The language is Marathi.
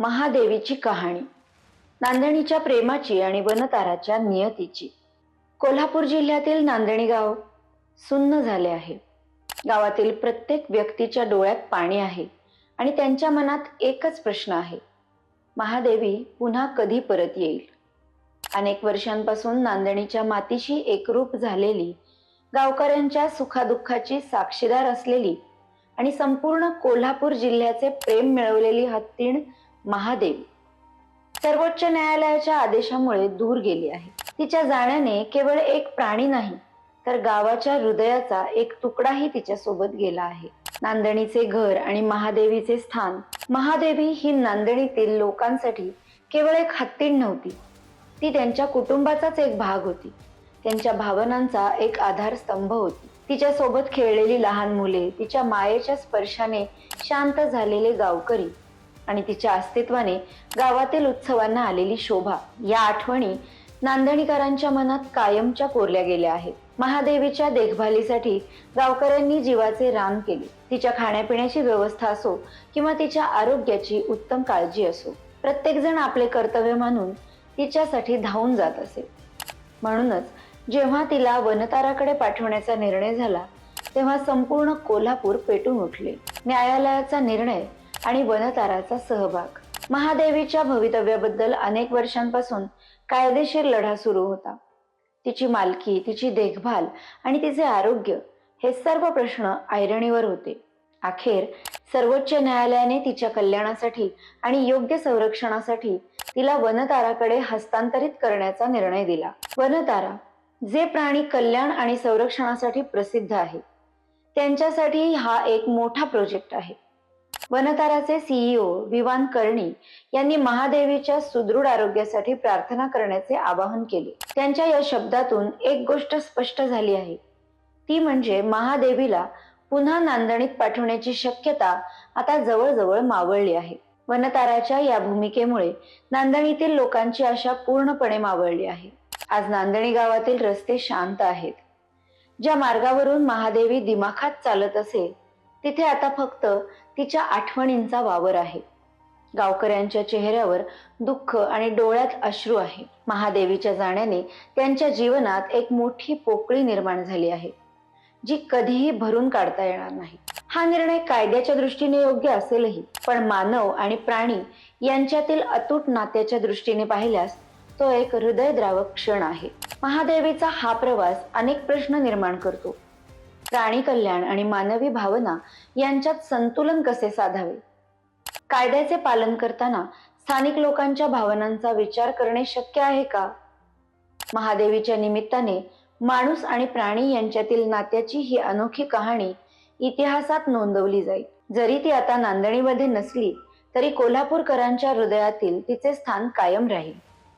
महादेवीची कहाणी. नांदणीच्या प्रेमाची आणि वनताराच्या नियतीची. कोल्हापूर जिल्ह्यातील नांदणी गाव सुन्न झाले आहे. गावातील प्रत्येक व्यक्तीच्या डोळ्यात पाणी आहे आणि त्यांच्या मनात एकच प्रश्न आहे. महादेवी पुन्हा कधी परत येईल? अनेक वर्षांपासून नांदणीच्या मातीशी एकरूप झालेली गावकऱ्यांच्या सुखादुःखाची साक्षीदार असलेली आणि संपूर्ण कोल्हापूर जिल्ह्याचे प्रेम मिळवलेली हत्तीण महादेवी. सर्वोच्च न्यायालयाच्या आदेशामुळे दूर गेली आहे. तिच्या जाण्याने केवळ एक प्राणी नाही तर गावाच्या हृदयाचा एक तुकडाही तिच्या सोबत गेला आहे. नांदणीचे घर आणि महादेवीचे स्थान. महादेवी ही नांदणीतील लोकांसाठी केवळ एक हत्तीण नव्हती. ती त्यांच्या कुटुंबाचाच एक भाग होती. त्यांच्या भावनांचा एक आधारस्तंभ होती. तिच्या सोबत खेळलेली लहान मुले तिच्या मायेच्या स्पर्शाने शांत झालेले गावकरी आणि तिच्या अस्तित्वाने गावातील उत्सवांना आलेली शोभा या आठवणी नांदणीकरांच्या मनात कायमच्या कोरल्या गेल्या आहेत. महादेवीच्या देखभालीसाठी गावकऱ्यांनी जीवाचे रान केले. तिच्या खाण्यापिण्याची व्यवस्था असो किंवा तिच्या आरोग्याची उत्तम काळजी असो. प्रत्येकजण आपले कर्तव्य मानून तिच्यासाठी धावून जात असे. म्हणूनच जेव्हा तिला वनताराकडे पाठवण्याचा निर्णय झाला तेव्हा संपूर्ण कोल्हापूर पेटून उठले. न्यायालयाचा निर्णय आणि वनताराचा सहभाग. महादेवीच्या भवितव्याबद्दल अनेक वर्षांपासून कायदेशीर लढा सुरू होता. तिची मालकी तिची देखभाल आणि तिचे आरोग्य हे सर्व प्रश्न ऐरणीवर होते. अखेर सर्वोच्च न्यायालयाने तिच्या कल्याणासाठी आणि योग्य संरक्षणासाठी तिला वनताराकडे हस्तांतरित करण्याचा निर्णय दिला. वनतारा जे प्राणी कल्याण आणि संरक्षणासाठी प्रसिद्ध आहे त्यांच्यासाठी हा एक मोठा प्रोजेक्ट आहे. वनताराचे सीईओ विवान कर्णी यांनी महादेवीच्या सुदृढ आरोग्यासाठी प्रार्थना करण्याचे आवाहन केले. त्यांच्या या शब्दातून एक गोष्ट स्पष्ट झाली आहे. ती म्हणजे महादेवीला पुन्हा नांदणीत पाठवण्याची शक्यता आता जवळजवळ मावळली आहे. वनताराच्या या भूमिकेमुळे नांदणीतील लोकांची आशा पूर्णपणे मावळली आहे. आज नांदणी गावातील रस्ते शांत आहेत. ज्या मार्गावरून महादेवी दिमाखात चालत असेल तिथे आता फक्त तिच्या आठवणींचा वावर आहे. गावकऱ्यांच्या चेहऱ्यावर दुःख आणि डोळ्यात अश्रू आहे. महादेवीच्या जाण्याने त्यांच्या जीवनात एक मोठी पोकळी निर्माण झाली आहे जी कधीही भरून काढता येणार नाही. हा निर्णय कायद्याच्या दृष्टीने योग्य असेलही पण मानव आणि प्राणी यांच्यातील अतूट नात्याच्या दृष्टीने पाहिल्यास तो एक हृदयद्रावक क्षण आहे. महादेवीचा हा प्रवास अनेक प्रश्न निर्माण करतो. प्राणी कल्याण आणि मानवी भावना यांच्यात संतुलन कसे साधावे? कायद्याचे पालन करताना स्थानिक लोकांच्या भावनांचा विचार करणे शक्य आहे का? महादेवीच्या निमित्ताने माणूस आणि प्राणी यांच्यातील नात्याची ही अनोखी कहाणी इतिहासात नोंदवली जाईल. जरी ती आता नांदणीमध्ये नसली तरी कोल्हापूरकरांच्या हृदयातील तिचे स्थान कायम राहील.